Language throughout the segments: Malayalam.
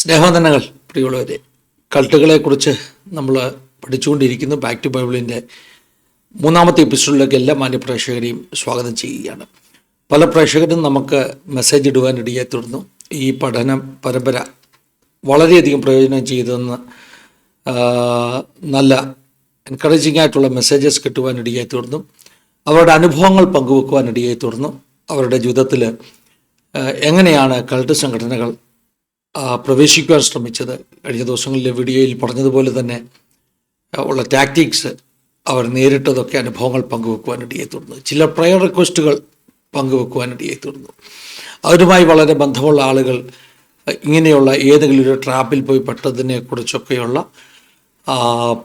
സ്നേഹവന്ദനങ്ങൾ പ്രിയമുള്ളവരെ. കൾട്ടുകളെക്കുറിച്ച് നമ്മൾ പഠിച്ചുകൊണ്ടിരിക്കുന്നു. ബാക്ക് ടു ബൈബിളിന്റെ മൂന്നാമത്തെ എപ്പിസോഡിലേക്ക് എല്ലാ മാന്യപ്രേക്ഷകരെയും സ്വാഗതം ചെയ്യുകയാണ്. പല പ്രേക്ഷകരും നമുക്ക് മെസ്സേജ് ഇടുവാനിടയെ തുടർന്നു. ഈ പഠന പരമ്പര വളരെയധികം പ്രയോജനം ചെയ്തെന്ന് നല്ല എൻകറേജിംഗ് ആയിട്ടുള്ള മെസ്സേജസ് കിട്ടുവാനിടയെ തുടർന്നു. അവരുടെ അനുഭവങ്ങൾ പങ്കുവെക്കുവാനിടയെ തുടർന്നു. അവരുടെ ജീവിതത്തിൽ എങ്ങനെയാണ് കൾട്ട് സംഘടനകൾ പ്രവേശിക്കുവാൻ ശ്രമിച്ചത്. കഴിഞ്ഞ ദിവസങ്ങളിലെ വീഡിയോയിൽ പറഞ്ഞതുപോലെ തന്നെ ഉള്ള ടാക്ടിക്സ് അവർ നേരിട്ടതൊക്കെ അനുഭവങ്ങൾ പങ്കുവെക്കുവാനിടയെ തീർന്നു. ചില പ്രയർ റിക്വസ്റ്റുകൾ പങ്കുവെക്കുവാനിടയെ തീർന്നു. അവരുമായി വളരെ ബന്ധമുള്ള ആളുകൾ ഇങ്ങനെയുള്ള ഏതെങ്കിലും ഒരു ട്രാപ്പിൽ പോയി പെട്ടതിനെ കുറിച്ചൊക്കെയുള്ള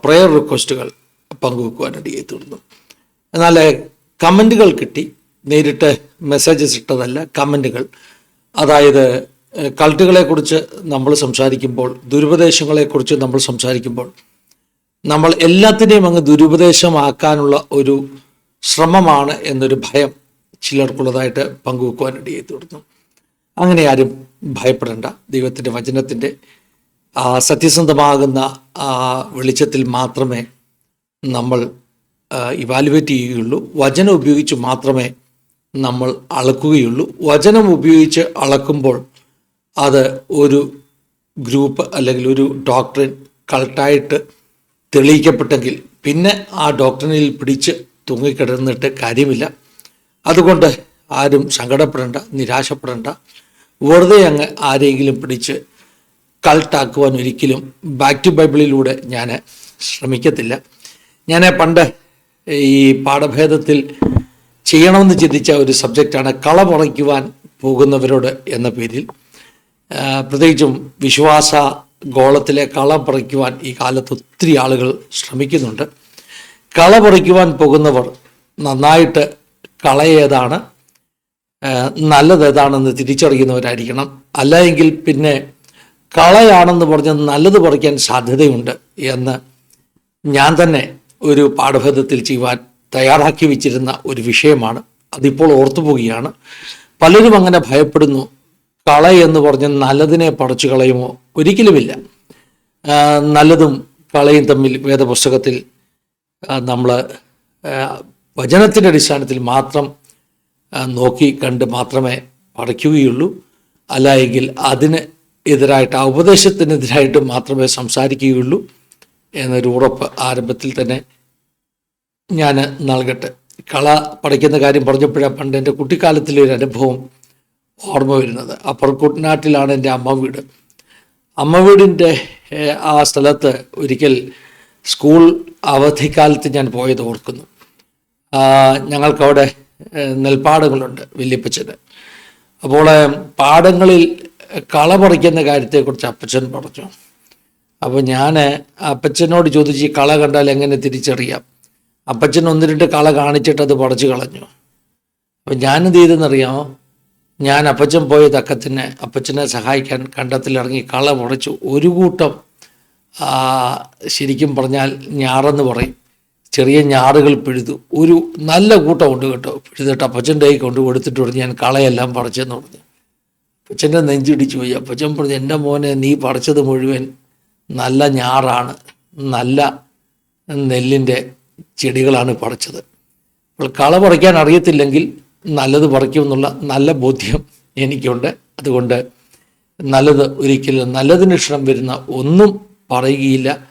പ്രയർ റിക്വസ്റ്റുകൾ പങ്കുവെക്കുവാനിടയെ തീർന്നു. എന്നാൽ കമന്റുകൾ കിട്ടി. നേരിട്ട് മെസ്സേജസ് ഇട്ടതല്ല കമന്റുകൾ അതായത് കൾട്ടുകളെക്കുറിച്ച് നമ്മൾ സംസാരിക്കുമ്പോൾ ദുരുപദേശങ്ങളെക്കുറിച്ച് നമ്മൾ സംസാരിക്കുമ്പോൾ നമ്മൾ എല്ലാത്തിനെയും അങ്ങ് ദുരുപദേശമാക്കാനുള്ള ഒരു ശ്രമമാണ് എന്നൊരു ഭയം ചിലർക്കുള്ളതായിട്ട് പങ്കുവെക്കുവാനിടയായി തീർന്നു. അങ്ങനെ ആരും ഭയപ്പെടേണ്ട. ദൈവത്തിന്റെ വചനത്തിന്റെ ആ സത്യസന്ധമാകുന്ന ആ വെളിച്ചത്തിൽ മാത്രമേ നമ്മൾ ഇവാലുവേറ്റ് ചെയ്യുകയുള്ളൂ. വചനം ഉപയോഗിച്ച് മാത്രമേ നമ്മൾ അളക്കുകയുള്ളൂ. വചനം ഉപയോഗിച്ച് അളക്കുമ്പോൾ അത് ഒരു ഗ്രൂപ്പ് അല്ലെങ്കിൽ ഒരു ഡോക്ടറിൻ കൾട്ടായിട്ട് തെളിയിക്കപ്പെട്ടെങ്കിൽ പിന്നെ ആ ഡോക്ടറിനിൽ പിടിച്ച് തൂങ്ങിക്കിടന്നിട്ട് കാര്യമില്ല. അതുകൊണ്ട് ആരും സങ്കടപ്പെടേണ്ട നിരാശപ്പെടേണ്ട. വെറുതെ അങ്ങ് ആരെങ്കിലും പിടിച്ച് കൾട്ടാക്കുവാൻ ഒരിക്കലും ബാക്ക് ടു ബൈബിളിലൂടെ ഞാൻ ശ്രമിക്കത്തില്ല. ഞാൻ പണ്ട് ഈ പാഠഭേദത്തിൽ ചെയ്യണമെന്ന് ചിന്തിച്ച ഒരു സബ്ജക്റ്റാണ് കള പറിക്കുവാൻ പോകുന്നവരോട് എന്ന പേരിൽ. പ്രത്യേകിച്ചും വിശ്വാസ ഗോളത്തിലെ കള പറിക്കുവാൻ ഈ കാലത്ത് ഒത്തിരി ആളുകൾ ശ്രമിക്കുന്നുണ്ട്. കള പറിക്കുവാൻ പോകുന്നവർ നന്നായിട്ട് കള ഏതാണ് നല്ലത് ഏതാണെന്ന് തിരിച്ചറിയുന്നവരായിരിക്കണം. അല്ല എങ്കിൽ പിന്നെ കളയാണെന്ന് പറഞ്ഞ് നല്ലത് പറിക്കാൻ സാധ്യതയുണ്ട് എന്ന് ഞാൻ തന്നെ ഒരു പാഠഭേദത്തിൽ ചെയ്യുവാൻ തയ്യാറാക്കി വെച്ചിരുന്ന ഒരു വിഷയമാണ്. അതിപ്പോൾ ഓർത്തുപോവുകയാണ്. പലരും അങ്ങനെ ഭയപ്പെടുന്നു. കള എന്ന് പറഞ്ഞ് നല്ലതിനെ പടച്ചു കളയുമോ? ഒരിക്കലുമില്ല. നല്ലതും കളയും തമ്മിൽ വേദപുസ്തകത്തിൽ നമ്മൾ വചനത്തിന്റെ അടിസ്ഥാനത്തിൽ മാത്രം നോക്കി കണ്ട് മാത്രമേ പഠിക്കുകയുള്ളൂ. അല്ല എങ്കിൽ അതിന് എതിരായിട്ട് ആ ഉപദേശത്തിനെതിരായിട്ട് മാത്രമേ സംസാരിക്കുകയുള്ളൂ എന്നൊരു ഉറപ്പ് ആരംഭത്തിൽ തന്നെ ഞാൻ നൽകട്ടെ. കള പഠിക്കുന്ന കാര്യം പറഞ്ഞപ്പോഴാണ് പണ്ട് എന്റെ കുട്ടിക്കാലത്തിലെ ഒരു അനുഭവം ഓർമ്മ വരുന്നത്. അപ്പർ കുട്ടനാട്ടിലാണ് എന്റെ അമ്മ വീട്. അമ്മ വീടിന്റെ ആ സ്ഥലത്ത് ഒരിക്കൽ സ്കൂൾ അവധിക്കാലത്ത് ഞാൻ പോയത് ഓർക്കുന്നു. ഞങ്ങൾക്കവിടെ നെൽപ്പാടങ്ങളുണ്ട് വല്യപ്പച്ചന് അപ്പോൾ പാടങ്ങളിൽ കള പറിക്കുന്ന കാര്യത്തെക്കുറിച്ച് അപ്പച്ചൻ പറഞ്ഞു. അപ്പോൾ ഞാൻ അപ്പച്ചനോട് ചോദിച്ച് ഈ കള കണ്ടാൽ എങ്ങനെ തിരിച്ചറിയാം? അപ്പച്ചൻ ഒന്ന് രണ്ട് കള കാണിച്ചിട്ട് അത് പറിച്ചു കളഞ്ഞു. അപ്പം ഞാനെന്ത് ചെയ്തെന്നറിയാമോ? ഞാൻ അപ്പച്ചൻ പോയ തക്കത്തിന് അപ്പച്ചനെ സഹായിക്കാൻ കണ്ടത്തിലിറങ്ങി കള പറിച്ചു ഒരു കൂട്ടം ശരിക്കും പറഞ്ഞാൽ ഞാറെന്ന് പറയും. ചെറിയ ഞാറുകൾ പിഴുതു. ഒരു നല്ല കൂട്ടം ഉണ്ട് കേട്ടോ. പിഴുതിട്ട് അപ്പച്ചന്റെ കൈ കൊണ്ട് കൊടുത്തിട്ട് പറഞ്ഞു ഞാൻ കളയെല്ലാം പറിച്ചെന്ന് പറഞ്ഞു. അപ്പച്ചന്റെ നെഞ്ചിടിച്ചു പോയി. അപ്പച്ചൻ പറഞ്ഞു എന്റെ മോനെ നീ പറിച്ചത് മുഴുവൻ നല്ല ഞാറാണ്. നല്ല നെല്ലിന്റെ ചെടികളാണ് പറിച്ചത്. അപ്പോൾ കള പറിക്കാൻ അറിയത്തില്ലെങ്കിൽ നല്ലത് പറിക്കുമെന്നുള്ള നല്ല ബോധ്യം എനിക്കുണ്ട്. അതുകൊണ്ട് നല്ലത് ഒരിക്കലും നല്ലതിന് ക്ഷണം വരുന്ന ഒന്നും പറയുകയില്ല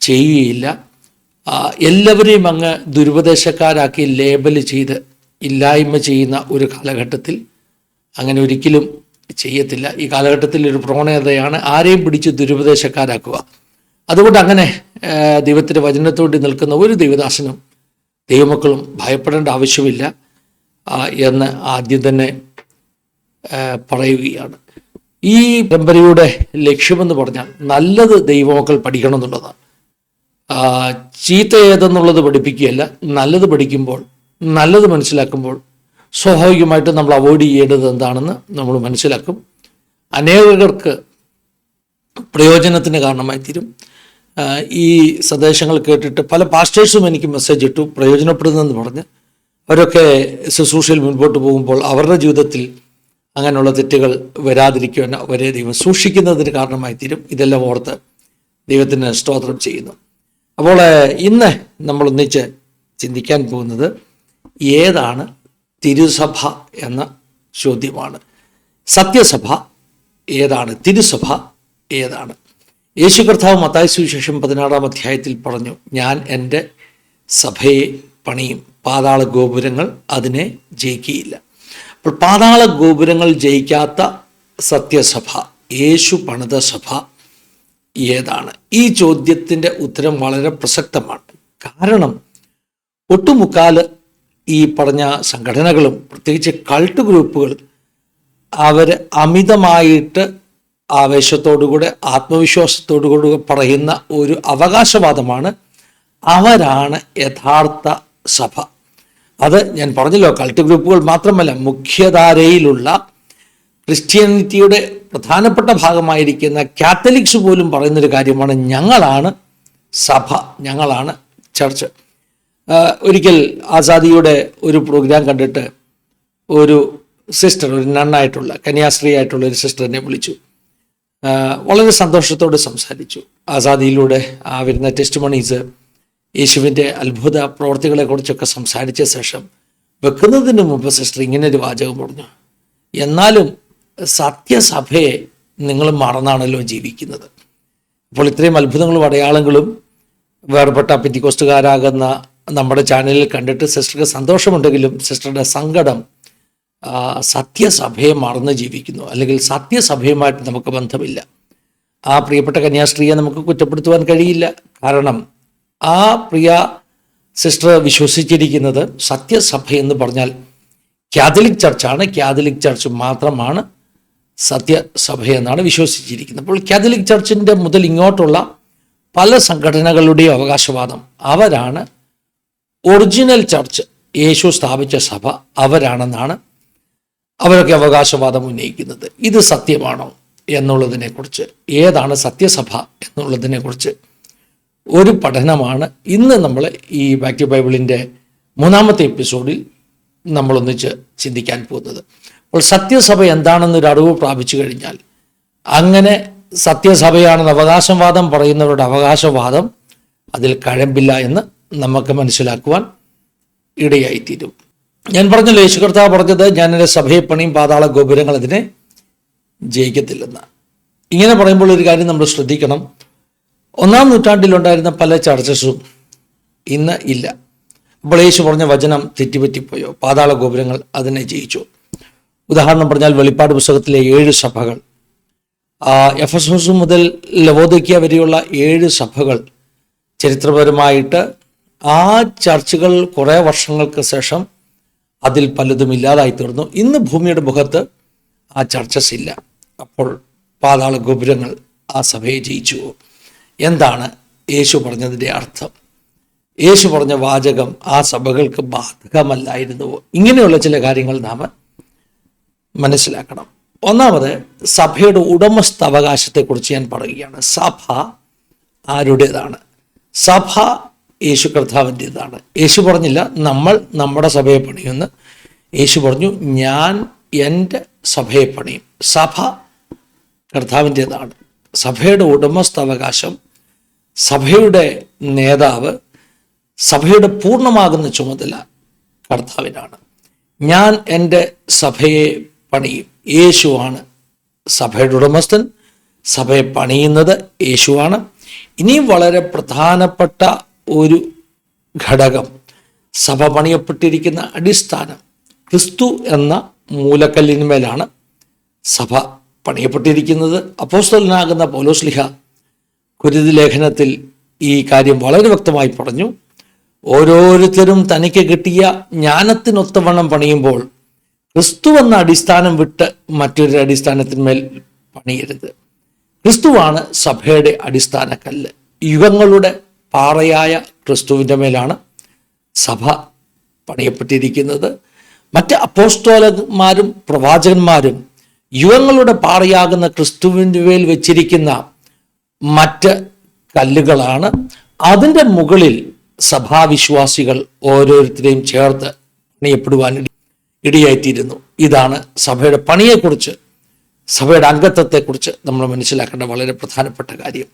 ചെയ്യുകയില്ല. എല്ലാവരെയും അങ്ങ് ദുരുപദേശക്കാരാക്കി ലേബൽ ചെയ്ത് ഇല്ലായ്മ ചെയ്യുന്ന ഒരു കാലഘട്ടത്തിൽ അങ്ങനെ ഒരിക്കലും ചെയ്യത്തില്ല. ഈ കാലഘട്ടത്തിൽ ഒരു പ്രവണതയാണ് ആരെയും പിടിച്ച് ദുരുപദേശക്കാരാക്കുക. അതുകൊണ്ട് അങ്ങനെ ദൈവത്തിന്റെ വചനത്തോടി നിൽക്കുന്ന ഒരു ദൈവദാസനും ദൈവമക്കളും ഭയപ്പെടേണ്ട ആവശ്യമില്ല. എന്ന് ആദ്യം തന്നെ പറയുകയാണ്. ഈ പരമ്പരയുടെ ലക്ഷ്യമെന്ന് പറഞ്ഞാൽ നല്ലത് ദൈവമക്കൾ പഠിക്കണം എന്നുള്ളതാണ് ചീത്ത ഏതെന്നുള്ളത് പഠിപ്പിക്കുകയല്ല. നല്ലത് പഠിക്കുമ്പോൾ നല്ലത് മനസ്സിലാക്കുമ്പോൾ സ്വാഭാവികമായിട്ടും നമ്മൾ അവോയ്ഡ് ചെയ്യേണ്ടത് എന്താണെന്ന് നമ്മൾ മനസ്സിലാക്കും. അനേകർക്ക് പ്രയോജനത്തിന് കാരണമായി തീരും. ഈ സന്ദേശങ്ങൾ കേട്ടിട്ട് പല പാസ്റ്റേഴ്സും എനിക്ക് മെസ്സേജ് ഇട്ടു പ്രയോജനപ്പെടുന്നെന്ന് പറഞ്ഞ് അവരൊക്കെ ശുശ്രൂഷയിൽ മുൻപോട്ട് പോകുമ്പോൾ അവരുടെ ജീവിതത്തിൽ അങ്ങനെയുള്ള തെറ്റുകൾ വരാതിരിക്കുവാൻ അവരെ ദൈവം സൂക്ഷിക്കുന്നതിന് കാരണമായി തീരും ഇതെല്ലാം ഓർത്ത് ദൈവത്തിന് സ്തോത്രം ചെയ്യുന്നു. അപ്പോൾ ഇന്ന് നമ്മൾ ഒന്നിച്ച് ചിന്തിക്കാൻ പോകുന്നത് ഏതാണ് തിരുസഭ എന്ന ചോദ്യമാണ്. സത്യസഭ ഏതാണ്? തിരുസഭ ഏതാണ്? യേശു കർത്താവ് മത്തായ സുവിശേഷം പതിനാറാം അധ്യായത്തിൽ പറഞ്ഞു ഞാൻ എന്റെ സഭയെ പണിയും പാതാള ഗോപുരങ്ങൾ അതിനെ ജയിക്കുകയില്ല. അപ്പോൾ പാതാള ഗോപുരങ്ങൾ ജയിക്കാത്ത സത്യസഭ യേശു പണിത സഭ ഏതാണ്? ഈ ചോദ്യത്തിന്റെ ഉത്തരം വളരെ പ്രസക്തമാണ്. കാരണം ഒട്ടുമുക്കാൽ ഈ പറഞ്ഞ സംഘടനകളും പ്രത്യേകിച്ച് കൾട്ട് ഗ്രൂപ്പുകൾ അവർ അമിതമായിട്ട് ആവേശത്തോടുകൂടെ ആത്മവിശ്വാസത്തോടുകൂടെ പറയുന്ന ഒരു അവകാശവാദമാണ് അവരാണ് യഥാർത്ഥ സഭ. അത് ഞാൻ പറഞ്ഞല്ലോ കൾട്ട് ഗ്രൂപ്പുകൾ മാത്രമല്ല മുഖ്യധാരയിലുള്ള ക്രിസ്ത്യാനിറ്റിയുടെ പ്രധാനപ്പെട്ട ഭാഗമായിരിക്കുന്ന കാത്തലിക്സ് പോലും പറയുന്നൊരു കാര്യമാണ് ഞങ്ങളാണ് സഭ ഞങ്ങളാണ് ചർച്ച്. ഒരിക്കൽ ആസാദിയുടെ ഒരു പ്രോഗ്രാം കണ്ടിട്ട് ഒരു സിസ്റ്റർ ഒരു നണ്ണായിട്ടുള്ള കന്യാസ്ത്രീ ആയിട്ടുള്ള ഒരു സിസ്റ്ററിനെ വിളിച്ചു. വളരെ സന്തോഷത്തോടെ സംസാരിച്ചു. ആസാദിയിലൂടെ ആ വരുന്ന ടെസ്റ്റ് മണീസ് യേശുവിന്റെ അത്ഭുത പ്രവർത്തികളെ കുറിച്ചൊക്കെ സംസാരിച്ച ശേഷം വെക്കുന്നതിന് മുമ്പ് സിസ്റ്റർ ഇങ്ങനെ ഒരു വാചകം പറഞ്ഞു. എന്നാലും സത്യസഭയെ നിങ്ങൾ മറന്നാണല്ലോ ജീവിക്കുന്നത്. അപ്പോൾ ഇത്രയും അത്ഭുതങ്ങളും അടയാളങ്ങളും വേർപെട്ട പിറ്റിക്കോസ്റ്റുകാരാകുന്ന നമ്മുടെ ചാനലിൽ കണ്ടിട്ട് സിസ്റ്റർക്ക് സന്തോഷമുണ്ടെങ്കിലും സിസ്റ്ററുടെ സങ്കടം സത്യസഭയെ മറന്ന് ജീവിക്കുന്നു. അല്ലെങ്കിൽ സത്യസഭയുമായിട്ട് നമുക്ക് ബന്ധമില്ല. ആ പ്രിയപ്പെട്ട കന്യാസ്ത്രീയെ നമുക്ക് കുറ്റപ്പെടുത്തുവാൻ കഴിയില്ല. കാരണം ആ പ്രിയ സിസ്റ്റർ വിശ്വസിച്ചിരിക്കുന്നത് സത്യസഭ എന്ന് പറഞ്ഞാൽ കാതലിക് ചർച്ചാണ്. കാതലിക് ചർച്ച് മാത്രമാണ് സത്യസഭ എന്നാണ് വിശ്വസിച്ചിരിക്കുന്നത്. അപ്പോൾ കാതലിക് ചർച്ചിന്റെ മുതൽ ഇങ്ങോട്ടുള്ള പല സംഘടനകളുടെയും അവകാശവാദം അവരാണ്. ഒറിജിനൽ ചർച്ച് യേശു സ്ഥാപിച്ച സഭ അവരാണെന്നാണ് അവരൊക്കെ അവകാശവാദം ഉന്നയിക്കുന്നത്. ഇത് സത്യമാണോ എന്നുള്ളതിനെക്കുറിച്ച് ഏതാണ് സത്യസഭ എന്നുള്ളതിനെക്കുറിച്ച് ഒരു പഠനമാണ് ഇന്ന് നമ്മൾ ഈ ബാക്ക് ബൈബിളിന്റെ മൂന്നാമത്തെ എപ്പിസോഡിൽ നമ്മളൊന്നിച്ച് ചിന്തിക്കാൻ പോകുന്നത്. അപ്പോൾ സത്യസഭ എന്താണെന്നൊരു അറിവ് പ്രാപിച്ചു കഴിഞ്ഞാൽ അങ്ങനെ സത്യസഭയാണെന്ന് അവകാശവാദം പറയുന്നവരുടെ അവകാശവാദം അതിൽ കഴമ്പില്ല എന്ന് നമുക്ക് മനസ്സിലാക്കുവാൻ ഇടയായിത്തീരും. ഞാൻ പറഞ്ഞല്ലോ യേശു കർത്താവ് പറഞ്ഞത് ഞാൻ എന്റെ സഭയെ പണിയും പാതാള ഗോപുരങ്ങൾ അതിനെ ജയിക്കത്തില്ലെന്ന്. ഇങ്ങനെ പറയുമ്പോൾ ഒരു കാര്യം നമ്മൾ ശ്രദ്ധിക്കണം. ഒന്നാം നൂറ്റാണ്ടിലുണ്ടായിരുന്ന പല ചർച്ചസും ഇന്ന് ഇല്ല. അപ്പോൾ യേശു പറഞ്ഞ വചനം തെറ്റിപ്പറ്റിപ്പോയോ? പാതാള ഗോപുരങ്ങൾ അതിനെ ജയിച്ചു. ഉദാഹരണം പറഞ്ഞാൽ വെളിപ്പാട് പുസ്തകത്തിലെ ഏഴ് സഭകൾ. എഫ് എസ് എസ് മുതൽ ലവോദക്യ വരെയുള്ള ഏഴ് സഭകൾ ചരിത്രപരമായിട്ട് ആ ചർച്ചുകൾ കുറേ വർഷങ്ങൾക്ക് ശേഷം അതിൽ പലതും ഇല്ലാതായി തീർന്നു. ഇന്ന് ഭൂമിയുടെ മുഖത്ത് ആ ചർച്ചസ് ഇല്ല. അപ്പോൾ പാതാള ഗോപുരങ്ങൾ ആ സഭയെ ജയിച്ചു. എന്താണ് യേശു പറഞ്ഞതിന്റെ അർത്ഥം? യേശു പറഞ്ഞ വാചകം ആ സഭകൾക്ക് ബാധകമല്ലായിരുന്നു. ഇങ്ങനെയുള്ള ചില കാര്യങ്ങൾ നാം മനസ്സിലാക്കണം. ഒന്നാമത് സഭയുടെ ഉടമസ്ഥാവകാശത്തെക്കുറിച്ച് ഞാൻ പറയുകയാണ്. സഭ ആരുടേതാണ്? സഭ യേശു കർത്താവിന്റെതാണ്. യേശു പറഞ്ഞില്ല നമ്മൾ നമ്മുടെ സഭയെ പണിയുമെന്ന് യേശു പറഞ്ഞു ഞാൻ എന്റെ സഭയെ പണിയും. സഭ കർത്താവിന്റെതാണ്. സഭയുടെ ഉടമസ്ഥാവകാശം സഭയുടെ നേതാവ് സഭയുടെ പൂർണമാകുന്ന ചുമതല കർത്താവിനാണ്. ഞാൻ എന്റെ സഭയെ പണിയും. യേശുവാണ് സഭയുടെ ഉടമസ്ഥൻ. സഭയെ പണിയുന്നത് യേശുവാണ്. ഇനിയും വളരെ പ്രധാനപ്പെട്ട ഒരു ഘടകം സഭ പണിയപ്പെട്ടിരിക്കുന്ന അടിസ്ഥാനം ക്രിസ്തു എന്ന മൂലക്കല്ലിന്മേലാണ് സഭ പണിയപ്പെട്ടിരിക്കുന്നത്. അപ്പോസ്തലനാകുന്ന പൗലോസ്ലിഹ കുരുതി ലേഖനത്തിൽ ഈ കാര്യം വളരെ വ്യക്തമായി പറഞ്ഞു. ഓരോരുത്തരും തനിക്ക് കിട്ടിയ ജ്ഞാനത്തിനൊത്തവണ്ണം പണിയുമ്പോൾ ക്രിസ്തു എന്ന അടിസ്ഥാനം വിട്ട് മറ്റൊരു അടിസ്ഥാനത്തിന്മേൽ പണിയരുത്. ക്രിസ്തുവാണ് സഭയുടെ അടിസ്ഥാന കല്ല് യുഗങ്ങളുടെ പാറയായ ക്രിസ്തുവിന്റെ മേലാണ് സഭ പണിയപ്പെട്ടിരിക്കുന്നത്. മറ്റ് അപ്പോസ്തോലന്മാരും പ്രവാചകന്മാരും യുഗങ്ങളുടെ പാറയാകുന്ന ക്രിസ്തുവിന്റെ മേൽ വെച്ചിരിക്കുന്ന മറ്റ് കല്ലുകളാണ്. അതിന്റെ മുകളിൽ സഭാവിശ്വാസികൾ ഓരോരുത്തരെയും ചേർത്ത് പണിയപ്പെടുവാൻ ഇടിയായിത്തീരുന്നു. ഇതാണ് സഭയുടെ പണിയെക്കുറിച്ച് സഭയുടെ അംഗത്വത്തെക്കുറിച്ച് നമ്മൾ മനസ്സിലാക്കേണ്ട വളരെ പ്രധാനപ്പെട്ട കാര്യം.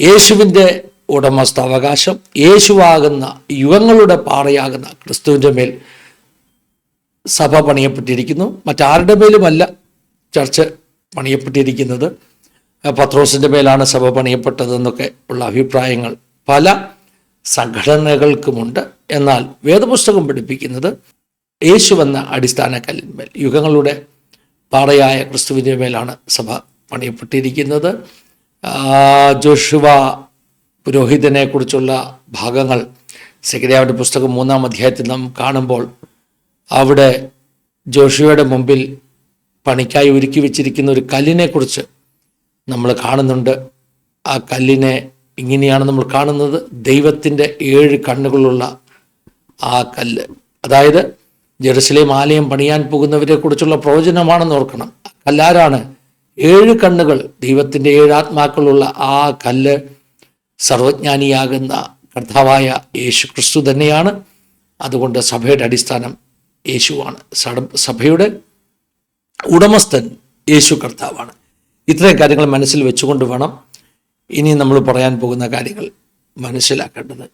യേശുവിന്റെ ഉടമസ്ഥാവകാശം യേശുവാകുന്ന യുഗങ്ങളുടെ പാറയാകുന്ന ക്രിസ്തുവിന്റെ മേൽ സഭ പണിയപ്പെട്ടിരിക്കുന്നു. മറ്റാരുടെ മേലുമല്ല ചർച്ച് പണിയപ്പെട്ടിരിക്കുന്നത്. പത്രോസിന്റെ മേലാണ് സഭ പണിയപ്പെട്ടതെന്നൊക്കെ ഉള്ള അഭിപ്രായങ്ങൾ പല സംഘടനകൾക്കുമുണ്ട്. എന്നാൽ വേദപുസ്തകം പഠിപ്പിക്കുന്നത് യേശു എന്ന അടിസ്ഥാന കല്ലിന്മേൽ യുഗങ്ങളുടെ പാറയായ ക്രിസ്തുവിന്റെ മേലാണ് സഭ പണിയപ്പെട്ടിരിക്കുന്നത്. ജോഷുവ പുരോഹിതനെ കുറിച്ചുള്ള ഭാഗങ്ങൾ സെക്രട്ടറിയുടെ പുസ്തകം മൂന്നാം അധ്യായത്തിൽ നാം കാണുമ്പോൾ അവിടെ ജോഷുവയുടെ മുമ്പിൽ പണിക്കായി ഒരുക്കി വെച്ചിരിക്കുന്ന ഒരു കല്ലിനെക്കുറിച്ച് നമ്മൾ കാണുന്നുണ്ട്. ആ കല്ലിനെ ഇങ്ങനെയാണ് നമ്മൾ കാണുന്നത്. ദൈവത്തിന്റെ ഏഴ് കണ്ണുകളുള്ള ആ കല്ല്. അതായത് ജെറുസലേം ആലയം പണിയാൻ പോകുന്നവരെ കുറിച്ചുള്ള പ്രവചനമാണെന്ന് ഓർക്കണം. കല്ലാരാണ് ഏഴ് കണ്ണുകൾ ദൈവത്തിന്റെ ഏഴ് ആത്മാക്കളുള്ള ആ കല്ല് സർവജ്ഞാനിയാകുന്ന കർത്താവായ യേശു ക്രിസ്തു തന്നെയാണ്. അതുകൊണ്ട് സഭയുടെ അടിസ്ഥാനം യേശുവാണ്. സഭയുടെ ഉടമസ്ഥൻ യേശു കർത്താവാണ്. ഇത്രയും കാര്യങ്ങൾ മനസ്സിൽ വെച്ചുകൊണ്ട് വേണം ഇനി നമ്മൾ പറയാൻ പോകുന്ന കാര്യങ്ങൾ മനസ്സിലാക്കേണ്ടത്.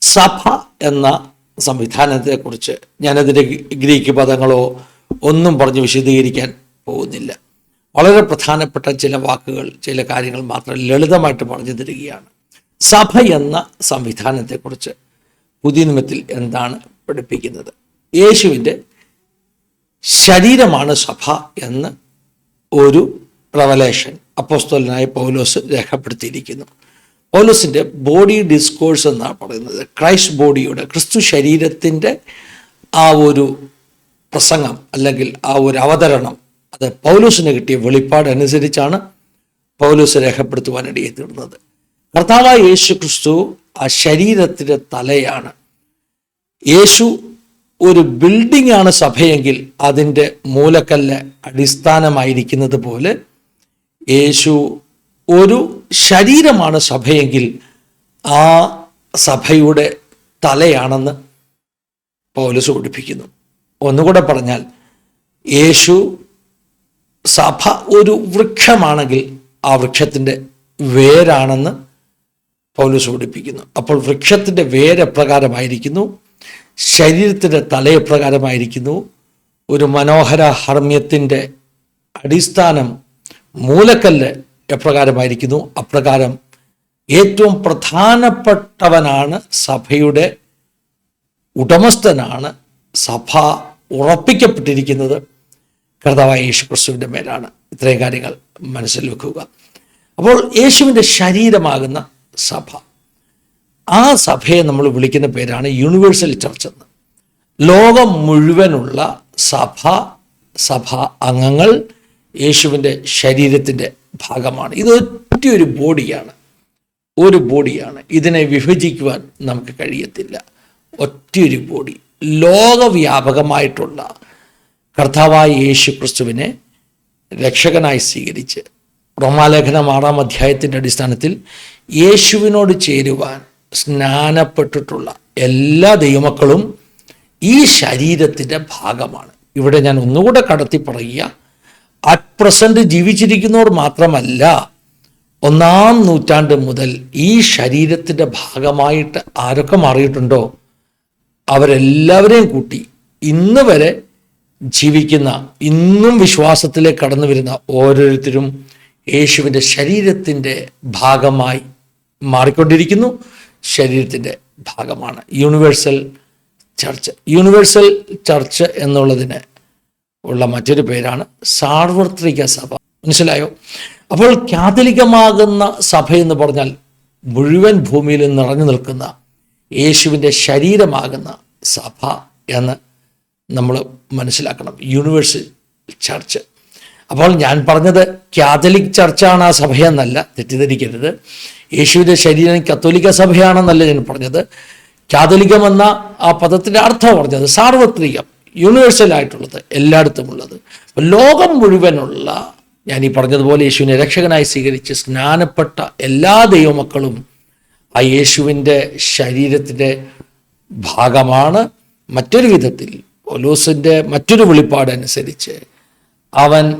സഭ എന്ന സംവിധാനത്തെക്കുറിച്ച് ഞാനതിന്റെ ഗ്രീക്ക് പദങ്ങളോ ഒന്നും പറഞ്ഞ് വിശദീകരിക്കാൻ പോകുന്നില്ല. വളരെ പ്രധാനപ്പെട്ട ചില വാക്കുകൾ ചില കാര്യങ്ങൾ മാത്രം ലളിതമായിട്ട് പറഞ്ഞു തരികയാണ്. സഭ എന്ന സംവിധാനത്തെക്കുറിച്ച് പുതിയ നിയമത്തിൽ എന്താണ് പഠിപ്പിക്കുന്നത്? യേശുവിന്റെ ശരീരമാണ് സഭ എന്ന് ഒരു റവലേഷൻ അപ്പോസ്തോലനായ പൗലോസ് രേഖപ്പെടുത്തിയിരിക്കുന്നു. പൗലോസിന്റെ ബോഡി ഡിസ്കോഴ്സ് എന്നാണ് പറയുന്നത്. ക്രൈസ്റ്റ് ബോഡിയുടെ ക്രിസ്തു ശരീരത്തിന്റെ ആ ഒരു പ്രസംഗം അല്ലെങ്കിൽ ആ ഒരു അവതരണം അത് പൗലോസിന് കിട്ടിയ വെളിപ്പാട് അനുസരിച്ചാണ് പൗലോസ് രേഖപ്പെടുത്തുവാനിടയെ തീർന്നത് കർത്താവായ യേശു ക്രിസ്തു ആ ശരീരത്തിന്റെ തലയാണ്. യേശു ഒരു ബിൽഡിംഗ് ആണ് സഭയെങ്കിൽ അതിന്റെ മൂലക്കല്ല് അടിസ്ഥാനമായിരിക്കുന്നത് പോലെ യേശു ഒരു ശരീരമാണ് സഭയെങ്കിൽ ആ സഭയുടെ തലയാണെന്ന് പൗലസ് പഠിപ്പിക്കുന്നു. ഒന്നുകൂടെ പറഞ്ഞാൽ യേശു സഭ ഒരു വൃക്ഷമാണെങ്കിൽ ആ വൃക്ഷത്തിന്റെ വേരാണെന്ന് പൗലോസ് പഠിപ്പിക്കുന്നു. അപ്പോൾ വൃക്ഷത്തിന്റെ വേര് എപ്രകാരമായിരിക്കുന്നു? ശരീരത്തിന്റെ തല എപ്രകാരമായിരിക്കുന്നു? ഒരു മനോഹര ഹർമ്മ്യത്തിന്റെ അടിസ്ഥാനം മൂലക്കല്ല് എപ്രകാരമായിരിക്കുന്നു? അപ്രകാരം ഏറ്റവും പ്രധാനപ്പെട്ടവനാണ് സഭയുടെ ഉടമസ്ഥനാണ്. സഭ ഉറപ്പിക്കപ്പെട്ടിരിക്കുന്നത് കർത്താവായ യേശു ക്രിസ്തുവിന്റെ മേലാണ്. ഇത്രയും കാര്യങ്ങൾ മനസ്സിൽ വെക്കുക. അപ്പോൾ യേശുവിന്റെ ശരീരമാകുന്ന സഭ. ആ സഭയെ നമ്മൾ വിളിക്കുന്ന പേരാണ് യൂണിവേഴ്സൽ ചർച്ച് എന്ന്. ലോകം മുഴുവനുള്ള സഭ സഭ അംഗങ്ങൾ യേശുവിന്റെ ശരീരത്തിന്റെ ഭാഗമാണ്. ഇത് ഒറ്റ ഒരു ബോഡിയാണ്. ഒരു ബോഡിയാണ്. ഇതിനെ വിഭജിക്കുവാൻ നമുക്ക് കഴിയത്തില്ല. ഒറ്റയൊരു ബോഡി. ലോകവ്യാപകമായിട്ടുള്ള കർത്താവായ യേശു ക്രിസ്തുവിനെ രക്ഷകനായി സ്വീകരിച്ച് റോമാലേഖനം ആറാം അധ്യായത്തിന്റെ അടിസ്ഥാനത്തിൽ യേശുവിനോട് ചേരുവാൻ സ്നാനപ്പെട്ടിട്ടുള്ള എല്ലാ ദൈവമക്കളും ഈ ശരീരത്തിന്റെ ഭാഗമാണ്. ഇവിടെ ഞാൻ ഒന്നുകൂടെ കടത്തി പറയുക. അറ്റ് പ്രസന്റ് ജീവിച്ചിരിക്കുന്നവർ മാത്രമല്ല ഒന്നാം നൂറ്റാണ്ട് മുതൽ ഈ ശരീരത്തിന്റെ ഭാഗമായിട്ട് ആരൊക്കെ മാറിയിട്ടുണ്ടോ അവരെല്ലാവരെയും കൂട്ടി ഇന്ന് വരെ ജീവിക്കുന്ന ഇന്നും വിശ്വാസത്തിലേക്ക് കടന്നു വരുന്ന ഓരോരുത്തരും യേശുവിന്റെ ശരീരത്തിന്റെ ഭാഗമായി മാറിക്കൊണ്ടിരിക്കുന്നു. ശരീരത്തിന്റെ ഭാഗമാണ് യൂണിവേഴ്സൽ ചർച്ച്. യൂണിവേഴ്സൽ ചർച്ച് എന്നുള്ളതിന് ഉള്ള മറ്റൊരു പേരാണ് സാർവത്രിക സഭ. മനസ്സിലായോ? അപ്പോൾ കാതലികമാകുന്ന സഭ എന്ന് പറഞ്ഞാൽ മുഴുവൻ ഭൂമിയിൽ നിറഞ്ഞു നിൽക്കുന്ന യേശുവിന്റെ ശരീരമാകുന്ന സഭ എന്ന് നമ്മൾ മനസ്സിലാക്കണം. Universal church. അപ്പോൾ ഞാൻ പറഞ്ഞത് കാതലിക് ചർച്ചാണ് ആ സഭയെന്നല്ല തെറ്റിദ്ധരിക്കരുത്. യേശുവിന്റെ ശരീരം കത്തോലിക്ക സഭയാണെന്നല്ല ഞാൻ പറഞ്ഞത്. കാതലികം എന്ന ആ പദത്തിന്റെ അർത്ഥം പറഞ്ഞത് സാർവത്രികം. യൂണിവേഴ്സൽ ആയിട്ടുള്ളത് എല്ലായിടത്തുമുള്ളത് ഉള്ളത്. ലോകം മുഴുവനുള്ള ഞാൻ ഈ പറഞ്ഞതുപോലെ യേശുവിനെ രക്ഷകനായി സ്വീകരിച്ച് സ്നാനപ്പെട്ട എല്ലാ ദൈവമക്കളും ആ യേശുവിന്റെ ശരീരത്തിന്റെ ഭാഗമാണ്. മറ്റൊരു വിധത്തിൽ ഒലൂസിന്റെ മറ്റൊരു വെളിപ്പാടനുസരിച്ച് അവൻ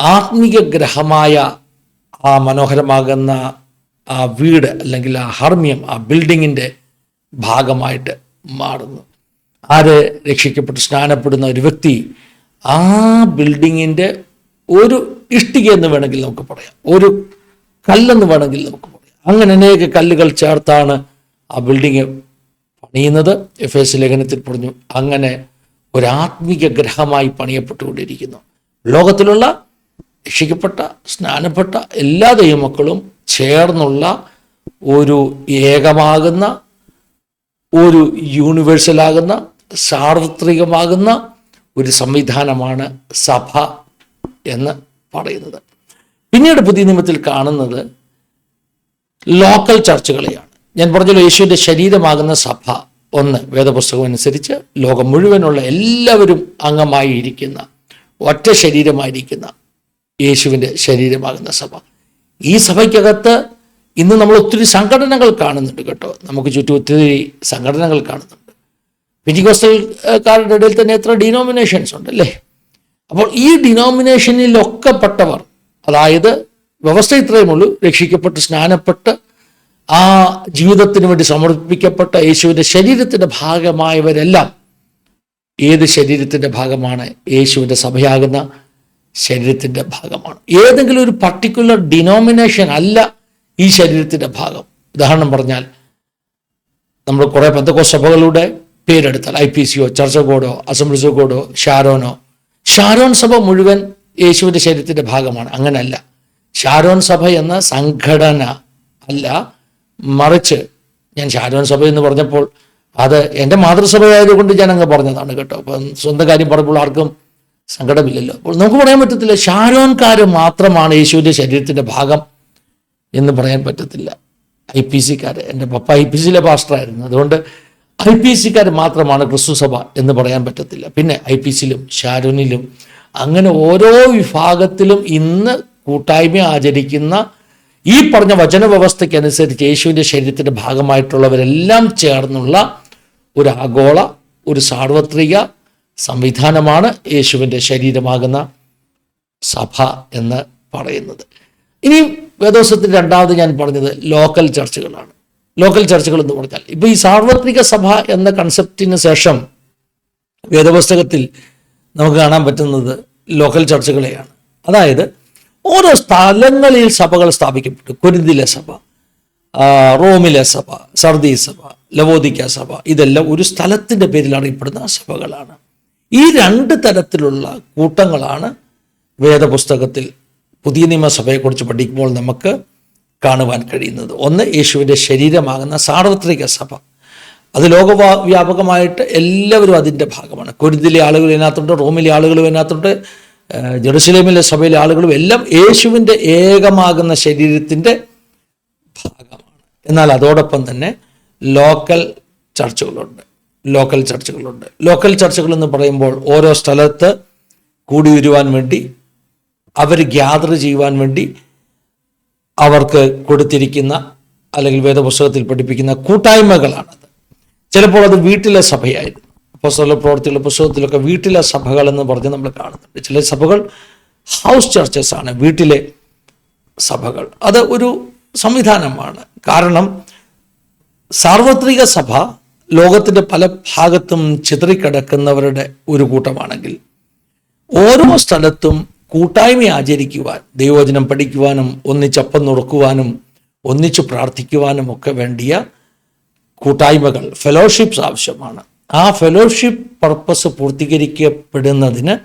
ആത്മീയ ഗ്രഹമായ ആ മനോഹരമാകുന്ന ആ വീട് അല്ലെങ്കിൽ ആ ഹർമ്മ്യം ആ ബിൽഡിങ്ങിന്റെ ഭാഗമായിട്ട് മാറുന്നു. ആര് രക്ഷിക്കപ്പെട്ട് സ്നാനപ്പെടുന്ന ഒരു വ്യക്തി ആ ബിൽഡിങ്ങിന്റെ ഒരു ഇഷ്ടിക എന്ന് വേണമെങ്കിൽ നമുക്ക് പറയാം. ഒരു കല്ലെന്ന് വേണമെങ്കിൽ നമുക്ക് പറയാം. അങ്ങനെ അനേക കല്ലുകൾ ചേർത്താണ് ആ ബിൽഡിങ് പണിയുന്നത്. എഫ് എസ് ലേഖനത്തിൽ പറഞ്ഞു അങ്ങനെ ഒരു ആത്മീക ഗ്രഹമായി പണിയപ്പെട്ടുകൊണ്ടിരിക്കുന്നു. ലോകത്തിലുള്ള രക്ഷിക്കപ്പെട്ട സ്നാനപ്പെട്ട എല്ലാ ദൈവമക്കളും ചേർന്നുള്ള ഒരു ഏകമാകുന്ന ഒരു യൂണിവേഴ്സലാകുന്ന സാർവത്രികമാകുന്ന ഒരു സംവിധാനമാണ് സഭ എന്ന് പറയുന്നത്. പിന്നീട് പുതിയ നിയമത്തിൽ കാണുന്നത് ലോക്കൽ ചർച്ചുകളെയാണ്. ഞാൻ പറഞ്ഞല്ലോ യേശുവിന്റെ ശരീരമാകുന്ന സഭ ഒന്ന്. വേദപുസ്തകം അനുസരിച്ച് ലോകം മുഴുവനുള്ള എല്ലാവരും അംഗമായിരിക്കുന്ന ഒറ്റ ശരീരമായിരിക്കുന്ന യേശുവിന്റെ ശരീരമാകുന്ന സഭ. ഈ സഭയ്ക്കകത്ത് ഇന്ന് നമ്മൾ ഒത്തിരി സംഘടനകൾ കാണുന്നുണ്ട് കേട്ടോ. നമുക്ക് ചുറ്റും ഒത്തിരി സംഘടനകൾ കാണുന്നുണ്ട്. പെഞ്ചിക്കോസ്റ്റൽക്കാരുടെ ഇടയിൽ തന്നെ എത്ര ഡിനോമിനേഷൻസ് ഉണ്ട് അല്ലേ അപ്പോൾ ഈ ഡിനോമിനേഷനിലൊക്കെ പെട്ടവർ അതായത് വ്യവസ്ഥ ഇത്രയും ഉള്ളൂ രക്ഷിക്കപ്പെട്ട് സ്നാനപ്പെട്ട് ആ ജീവിതത്തിന് വേണ്ടി സമർപ്പിക്കപ്പെട്ട യേശുവിന്റെ ശരീരത്തിന്റെ ഭാഗമായവരെല്ലാം ഏത് ശരീരത്തിന്റെ ഭാഗമാണ്? യേശുവിന്റെ സഭയാകുന്ന ശരീരത്തിന്റെ ഭാഗമാണ്. ഏതെങ്കിലും ഒരു പർട്ടിക്കുലർ ഡിനോമിനേഷൻ അല്ല ഈ ശരീരത്തിന്റെ ഭാഗം. ഉദാഹരണം പറഞ്ഞാൽ നമ്മൾ കുറേ പെന്തക്കോ സഭകളുടെ പേരെടുത്താൽ ഐ പി സിയോ ചർച്ച കോഡോ അസംബ്ലിസോ കോഡോ ഷാരോനോ. ഷാരോൺ സഭ മുഴുവൻ യേശുവിന്റെ ശരീരത്തിന്റെ ഭാഗമാണ്. അങ്ങനെയല്ല ഷാരോൺ സഭ എന്ന സംഘടന അല്ല. മറിച്ച് ഞാൻ ഷാരോൺ സഭ എന്ന് പറഞ്ഞപ്പോൾ അത് എന്റെ മാതൃസഭയായതുകൊണ്ട് ഞാൻ അങ്ങ് പറഞ്ഞതാണ് കേട്ടോ. അപ്പം സ്വന്തം കാര്യം പറഞ്ഞപ്പോൾ ആർക്കും സങ്കടമില്ലല്ലോ. അപ്പോൾ നമുക്ക് പറയാൻ പറ്റത്തില്ല ഷാരോൺകാര് മാത്രമാണ് യേശുവിന്റെ ശരീരത്തിന്റെ ഭാഗം എന്ന് പറയാൻ പറ്റത്തില്ല. ഐ പി സിക്കാർ എന്റെ പപ്പ ഐ പി സിയിലെ പാസ്റ്ററായിരുന്നു. അതുകൊണ്ട് ഐ പി സിക്കാർ മാത്രമാണ് ക്രിസ്തുസഭ എന്ന് പറയാൻ പറ്റത്തില്ല. പിന്നെ ഐ പി സിയിലും ഷാരൂനിലും അങ്ങനെ ഓരോ വിഭാഗത്തിലും ഇന്ന് കൂട്ടായ്മ ആചരിക്കുന്ന ഈ പറഞ്ഞ വചനവ്യവസ്ഥയ്ക്ക് അനുസരിച്ച് യേശുവിന്റെ ശരീരത്തിന്റെ ഭാഗമായിട്ടുള്ളവരെല്ലാം ചേർന്നുള്ള ഒരു ആഗോള ഒരു സാർവത്രിക സംവിധാനമാണ് യേശുവിന്റെ ശരീരമാകുന്ന സഭ എന്ന് പറയുന്നത്. ഇനി വേദോസത്തിൽ രണ്ടാമത് ഞാൻ പറഞ്ഞത് ലോക്കൽ ചർച്ചുകളാണ്. ലോക്കൽ ചർച്ചകൾ എന്ന് പറഞ്ഞാൽ. ഇപ്പൊ ഈ സാർവത്രിക സഭ എന്ന കൺസെപ്റ്റിന് ശേഷം വേദപുസ്തകത്തിൽ നമുക്ക് കാണാൻ പറ്റുന്നത് ലോക്കൽ ചർച്ചകളെയാണ്. അതായത് ഓരോ സ്ഥലങ്ങളിൽ സഭകൾ സ്ഥാപിക്കപ്പെട്ടു. കുരുതിലെ സഭ റോമിലെ സഭ സർദി സഭ ലവോദിക്ക സഭ ഇതെല്ലാം ഒരു സ്ഥലത്തിന്റെ പേരിൽ അറിയപ്പെടുന്ന സഭകളാണ്. ഈ രണ്ട് തരത്തിലുള്ള കൂട്ടങ്ങളാണ് വേദപുസ്തകത്തിൽ പുതിയ നിയമസഭയെക്കുറിച്ച് പഠിക്കുമ്പോൾ നമുക്ക് കാണുവാൻ കഴിയുന്നത്. ഒന്ന് യേശുവിന്റെ ശരീരമാകുന്ന സാർവത്രിക സഭ. അത് ലോകവ്യാപകമായിട്ട് എല്ലാവരും അതിന്റെ ഭാഗമാണ്. കുരുതിലെ ആളുകൾ ഇതിനകത്തുണ്ട് റോമിലെ ആളുകളും ഇതിനകത്തുണ്ട് ജെറുസലേമിലെ സഭയിലെ ആളുകളും എല്ലാം യേശുവിന്റെ ഏകമാകുന്ന ശരീരത്തിന്റെ ഭാഗമാണ്. എന്നാൽ അതോടൊപ്പം തന്നെ ലോക്കൽ ചർച്ചുകളുണ്ട്. ലോക്കൽ ചർച്ചുകളുണ്ട്. ലോക്കൽ ചർച്ചുകൾ എന്ന് പറയുമ്പോൾ ഓരോ സ്ഥലത്ത് കൂടി വരുവാൻ വേണ്ടി അവർ ഗ്യാദർ ചെയ്യുവാൻ വേണ്ടി അവർക്ക് കൊടുത്തിരിക്കുന്ന അല്ലെങ്കിൽ വേദപുസ്തകത്തിൽ പഠിപ്പിക്കുന്ന കൂട്ടായ്മകളാണത്. ചിലപ്പോൾ അത് വീട്ടിലെ സഭയായിരുന്നു. അപ്പോസ്തല പ്രവർത്തിയുള്ള പുസ്തകത്തിലൊക്കെ വീട്ടിലെ സഭകൾ എന്ന് പറഞ്ഞ് നമ്മൾ കാണുന്നുണ്ട്. ചില സഭകൾ ഹൗസ് ചർച്ചസ് ആണ് വീട്ടിലെ സഭകൾ. അത് ഒരു സംവിധാനമാണ്. കാരണം സാർവത്രിക സഭ ലോകത്തിന്റെ പല ഭാഗത്തും ചിതറിക്കിടക്കുന്നവരുടെ ഒരു കൂട്ടമാണെങ്കിൽ ഓരോ സ്ഥലത്തും കൂട്ടായ്മ ആചരിക്കുവാൻ ദൈവവചനം പഠിക്കുവാനും ഒന്നിച്ചപ്പം നുറുക്കുവാനും ഒന്നിച്ചു പ്രാർത്ഥിക്കുവാനും ഒക്കെ വേണ്ടിയ കൂട്ടായ്മകൾ ഫെലോഷിപ്സ് ആവശ്യമാണ്. ആ ഫെലോഷിപ്പ് പർപ്പസ് പൂർത്തീകരിക്കപ്പെടുന്നതിന്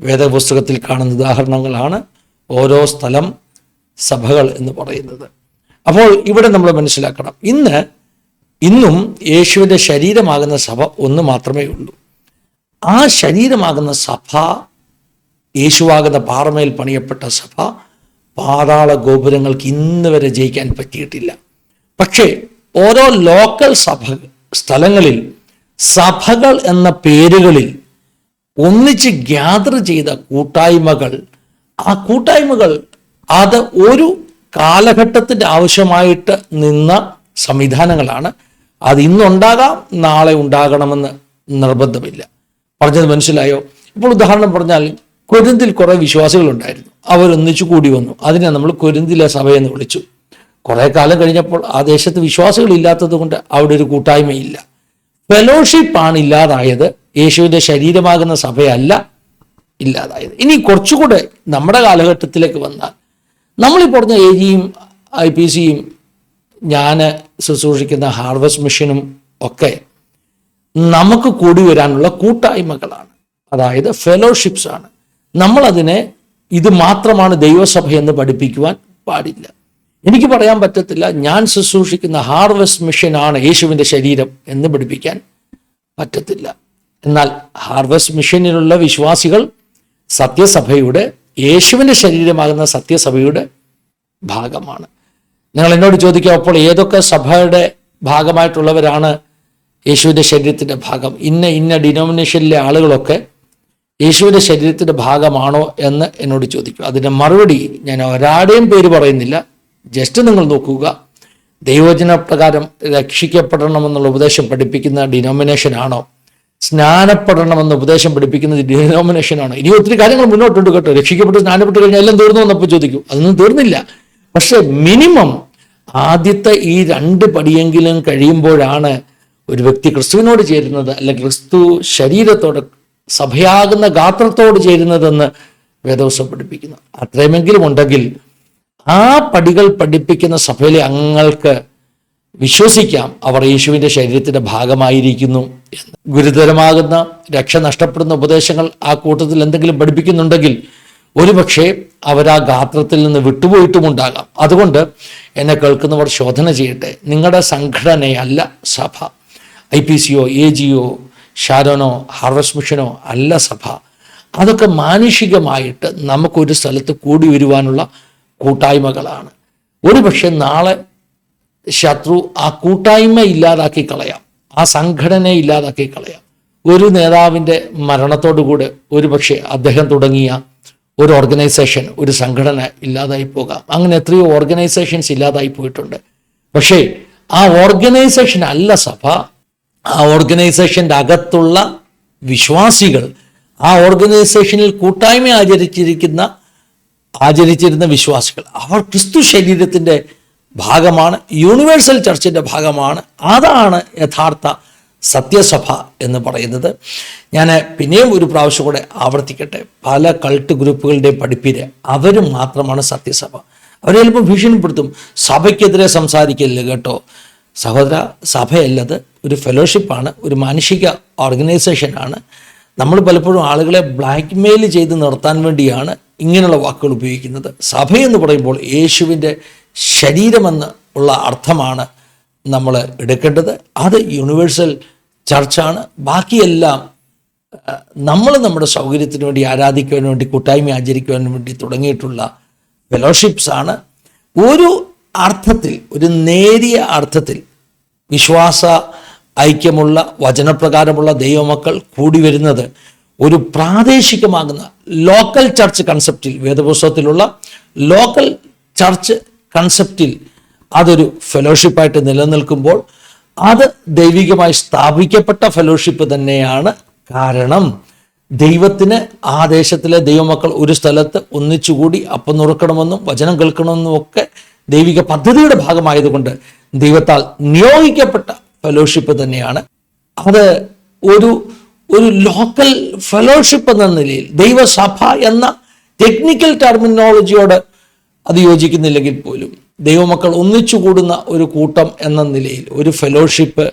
വേദപുസ്തകത്തിൽ കാണുന്ന ഉദാഹരണങ്ങളാണ് ഓരോ സ്ഥലം സഭകൾ എന്ന് പറയുന്നത്. അപ്പോൾ ഇവിടെ നമ്മൾ മനസ്സിലാക്കണം ഇന്ന് ഇന്നും യേശുവിന്റെ ശരീരമാകുന്ന സഭ ഒന്ന് മാത്രമേ ഉള്ളൂ. ആ ശരീരമാകുന്ന സഭ യേശുവാകുന്ന പാറമേൽ പണിയപ്പെട്ട സഭ പാതാള ഗോപുരങ്ങൾക്ക് ഇന്ന് വരെ ജയിക്കാൻ പറ്റിയിട്ടില്ല. പക്ഷേ ഓരോ ലോക്കൽ സഭ സ്ഥലങ്ങളിൽ സഭകൾ എന്ന പേരുകളിൽ ഒന്നിച്ച് ഗ്യാദർ ചെയ്ത കൂട്ടായ്മകൾ ആ കൂട്ടായ്മകൾ അത് ഒരു കാലഘട്ടത്തിന്റെ ആവശ്യമായിട്ട് നിന്ന സംവിധാനങ്ങളാണ്. അത് ഇന്നുണ്ടാകാം നാളെ ഉണ്ടാകണമെന്ന് നിർബന്ധമില്ല. പറഞ്ഞത് മനസ്സിലായോ? ഇപ്പോൾ ഉദാഹരണം പറഞ്ഞാൽ കൊരിന്തിൽ കുറെ വിശ്വാസികളുണ്ടായിരുന്നു. അവരൊന്നിച്ചു കൂടി വന്നു. അതിനെ നമ്മൾ കൊരിന്തിലെ എന്ന് വിളിച്ചു. കുറെ കാലം കഴിഞ്ഞപ്പോൾ ആ ദേശത്ത് വിശ്വാസികൾ ഇല്ലാത്തത് കൊണ്ട് അവിടെ ഒരു കൂട്ടായ്മയില്ല. ഫെലോഷിപ്പ് ആണ് ഇല്ലാതായത്. യേശുവിന്റെ ശരീരമാകുന്ന സഭയല്ല ഇല്ലാതായത്. ഇനി കുറച്ചുകൂടെ നമ്മുടെ കാലഘട്ടത്തിലേക്ക് വന്നാൽ നമ്മൾ ഈ പറഞ്ഞ എ ജിയും ഐ പി സിയും ഞാൻ ശുശ്രൂഷിക്കുന്ന ഹാർവസ്റ്റ് മിഷനും ഒക്കെ നമുക്ക് കൂടി വരാനുള്ള കൂട്ടായ്മകളാണ്. അതായത് ഫെലോഷിപ്സ് ആണ്. നമ്മളതിനെ ഇത് മാത്രമാണ് ദൈവസഭ എന്ന് പഠിപ്പിക്കുവാൻ പാടില്ല. എനിക്ക് പറയാൻ പറ്റത്തില്ല ഞാൻ ശുശ്രൂഷിക്കുന്ന ഹാർവെസ്റ്റ് മിഷൻ ആണ് യേശുവിന്റെ ശരീരം എന്ന് പഠിപ്പിക്കാൻ പറ്റത്തില്ല. എന്നാൽ ഹാർവെസ്റ്റ് മിഷനിലുള്ള വിശ്വാസികൾ സത്യസഭയുടെ യേശുവിന്റെ ശരീരമാകുന്ന സത്യസഭയുടെ ഭാഗമാണ്. നിങ്ങൾ എന്നോട് ചോദിക്കുക അപ്പോൾ ഏതൊക്കെ സഭയുടെ ഭാഗമായിട്ടുള്ളവരാണ് യേശുവിന്റെ ശരീരത്തിന്റെ ഭാഗം? ഇന്ന ഇന്ന ഡിനോമിനേഷനിലെ ആളുകളൊക്കെ യേശുവിന്റെ ശരീരത്തിന്റെ ഭാഗമാണോ എന്ന് എന്നോട് ചോദിക്കും അതിന്റെ മറുപടി ഞാൻ ഒരാടെയും പേര് പറയുന്നില്ല. ജസ്റ്റ് നിങ്ങൾ നോക്കുക. ദൈവചന പ്രകാരം രക്ഷിക്കപ്പെടണമെന്നുള്ള ഉപദേശം പഠിപ്പിക്കുന്ന ഡിനോമിനേഷൻ ആണോ? സ്നാനപ്പെടണമെന്ന് ഉപദേശം പഠിപ്പിക്കുന്ന ഡിനോമിനേഷൻ ആണോ? ഇനി ഒത്തിരി കാര്യങ്ങൾ മുന്നോട്ടുണ്ട് കേട്ടോ. രക്ഷിക്കപ്പെട്ട് സ്നാനപ്പെട്ട് കഴിഞ്ഞാൽ എല്ലാം തീർന്നു എന്നപ്പോൾ ചോദിക്കും. അതൊന്നും തീർന്നില്ല. പക്ഷേ മിനിമം ആദ്യത്തെ ഈ രണ്ട് പടിയെങ്കിലും കഴിയുമ്പോഴാണ് ഒരു വ്യക്തി ക്രിസ്തുവിനോട് ചേരുന്നത്. അല്ലെങ്കിൽ ക്രിസ്തു ശരീരത്തോട് സഭയാകുന്ന ഗാത്രത്തോട് ചേരുന്നതെന്ന് വേദവസം പഠിപ്പിക്കുന്നു. അത്രയുമെങ്കിലും ഉണ്ടെങ്കിൽ ആ പടികൾ പഠിപ്പിക്കുന്ന സഭയിലെ അംഗങ്ങൾക്ക് വിശ്വസിക്കാം അവർ യേശുവിന്റെ ശരീരത്തിന്റെ ഭാഗമായിരിക്കുന്നു എന്ന്. ഗുരുതരമാകുന്ന രക്ഷ നഷ്ടപ്പെടുന്ന ഉപദേശങ്ങൾ ആ കൂട്ടത്തിൽ എന്തെങ്കിലും പഠിപ്പിക്കുന്നുണ്ടെങ്കിൽ ഒരുപക്ഷെ അവർ ആ ഗാത്രത്തിൽ നിന്ന് വിട്ടുപോയിട്ടുമുണ്ടാകാം അതുകൊണ്ട് എന്നെ കേൾക്കുന്നവർ ശോധന ചെയ്യട്ടെ. നിങ്ങളുടെ സംഘടനയല്ല സഭ. ഐ പി സിയോ എ ജിയോ ഷാരോനോ ഹാർവസ്റ്റ് മിഷനോ അല്ല സഭ. അതൊക്കെ മാനുഷികമായിട്ട് നമുക്കൊരു സ്ഥലത്ത് കൂടി വരുവാനുള്ള കൂട്ടായ്മകളാണ്. ഒരുപക്ഷെ നാളെ ശത്രു ആ കൂട്ടായ്മ ഇല്ലാതാക്കി കളയാം. ആ സംഘടനയെ ഇല്ലാതാക്കി കളയാം. ഒരു നേതാവിന്റെ മരണത്തോടുകൂടെ ഒരുപക്ഷെ അദ്ദേഹം തുടങ്ങിയ ഒരു ഓർഗനൈസേഷൻ ഒരു സംഘടന ഇല്ലാതായി പോകാം. അങ്ങനെ എത്രയോ ഓർഗനൈസേഷൻസ് ഇല്ലാതായി പോയിട്ടുണ്ട്. പക്ഷേ ആ ഓർഗനൈസേഷൻ അല്ല സഭ. ആ ഓർഗനൈസേഷന്റെ അകത്തുള്ള വിശ്വാസികൾ ആ ഓർഗനൈസേഷനിൽ കൂട്ടായ്മ ആചരിച്ചിരിക്കുന്ന ആചരിച്ചിരുന്ന വിശ്വാസികൾ. അവർ ക്രിസ്തു ശരീരത്തിന്റെ ഭാഗമാണ് യൂണിവേഴ്സൽ ചർച്ചിന്റെ ഭാഗമാണ്. അതാണ് യഥാർത്ഥ സത്യസഭ എന്ന് പറയുന്നത്. ഞാൻ പിന്നെയും ഒരു പ്രാവശ്യം കൂടെ ആവർത്തിക്കട്ടെ. പല കൾട്ട് ഗ്രൂപ്പുകളുടെയും പഠിപ്പിര് അവരും മാത്രമാണ് സത്യസഭ. അവർ ചിലപ്പോൾ ഭീഷണിപ്പെടുത്തും സഭയ്ക്കെതിരെ സംസാരിക്കില്ല കേട്ടോ. സഹോദര സഭയല്ലത്. ഒരു ഫെലോഷിപ്പാണ് ഒരു മാനുഷിക ഓർഗനൈസേഷനാണ്. നമ്മൾ പലപ്പോഴും ആളുകളെ ബ്ലാക്ക് മെയിൽ ചെയ്ത് നിർത്താൻ വേണ്ടിയാണ് ഇങ്ങനെയുള്ള വാക്കുകൾ ഉപയോഗിക്കുന്നത്. സഭയെന്ന് പറയുമ്പോൾ യേശുവിന്റെ ശരീരമെന്ന് ഉള്ള അർത്ഥമാണ് നമ്മൾ എടുക്കേണ്ടത്. അത് യൂണിവേഴ്സൽ ചർച്ചാണ്. ബാക്കിയെല്ലാം നമ്മൾ നമ്മുടെ സൗകര്യത്തിന് വേണ്ടി ആരാധിക്കുവാൻ വേണ്ടി കൂട്ടായ്മ ആചരിക്കുവാൻ വേണ്ടി തുടങ്ങിയിട്ടുള്ള ഫെലോഷിപ്സാണ്. ഒരു അർത്ഥത്തിൽ ഒരു നേരിയ അർത്ഥത്തിൽ വിശ്വാസ ഐക്യമുള്ള വചനപ്രകാരമുള്ള ദൈവമക്കൾ കൂടി വരുന്നത് ഒരു പ്രാദേശികമാകുന്ന ലോക്കൽ ചർച്ച് കൺസെപ്റ്റിൽ വേദപുസ്തകത്തിലുള്ള ലോക്കൽ ചർച്ച് കൺസെപ്റ്റിൽ അതൊരു ഫെലോഷിപ്പായിട്ട് നിലനിൽക്കുമ്പോൾ അത് ദൈവികമായി സ്ഥാപിക്കപ്പെട്ട ഫെലോഷിപ്പ് തന്നെയാണ് കാരണം ദൈവത്തിന് ആ ദേശത്തിലെ ദൈവമക്കൾ ഒരു സ്ഥലത്ത് ഒന്നിച്ചുകൂടി അപ്പം നുറുക്കണമെന്നും വചനം കേൾക്കണമെന്നും ഒക്കെ ദൈവിക പദ്ധതിയുടെ ഭാഗമായതുകൊണ്ട് ദൈവത്താൽ നിയോഗിക്കപ്പെട്ട ഫെലോഷിപ്പ് തന്നെയാണ്. അത് ഒരു ഒരു ലോക്കൽ ഫെലോഷിപ്പ് എന്ന നിലയിൽ ദൈവസഭ എന്ന ടെക്നിക്കൽ ടെർമിനോളജിയോട് അത് യോജിക്കുന്നില്ലെങ്കിൽ പോലും ദൈവമക്കൾ ഒന്നിച്ചു കൂടുന്ന ഒരു കൂട്ടം എന്ന നിലയിൽ ഒരു ഫെലോഷിപ്പ്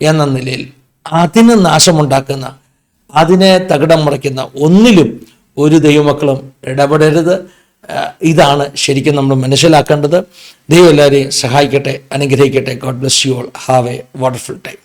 എന്ന നിലയിൽ അതിന് നാശമുണ്ടാക്കുന്ന അതിനെ തകിടം മറിക്കുന്ന ഒന്നിലും ഒരു ദൈവമക്കളും ഇടപെടരുത്. ഇതാണ് ശരിക്കും നമ്മൾ മനസ്സിലാക്കേണ്ടത്. ദൈവം എല്ലാവരെയും സഹായിക്കട്ടെ അനുഗ്രഹിക്കട്ടെ. God bless you all have a wonderful time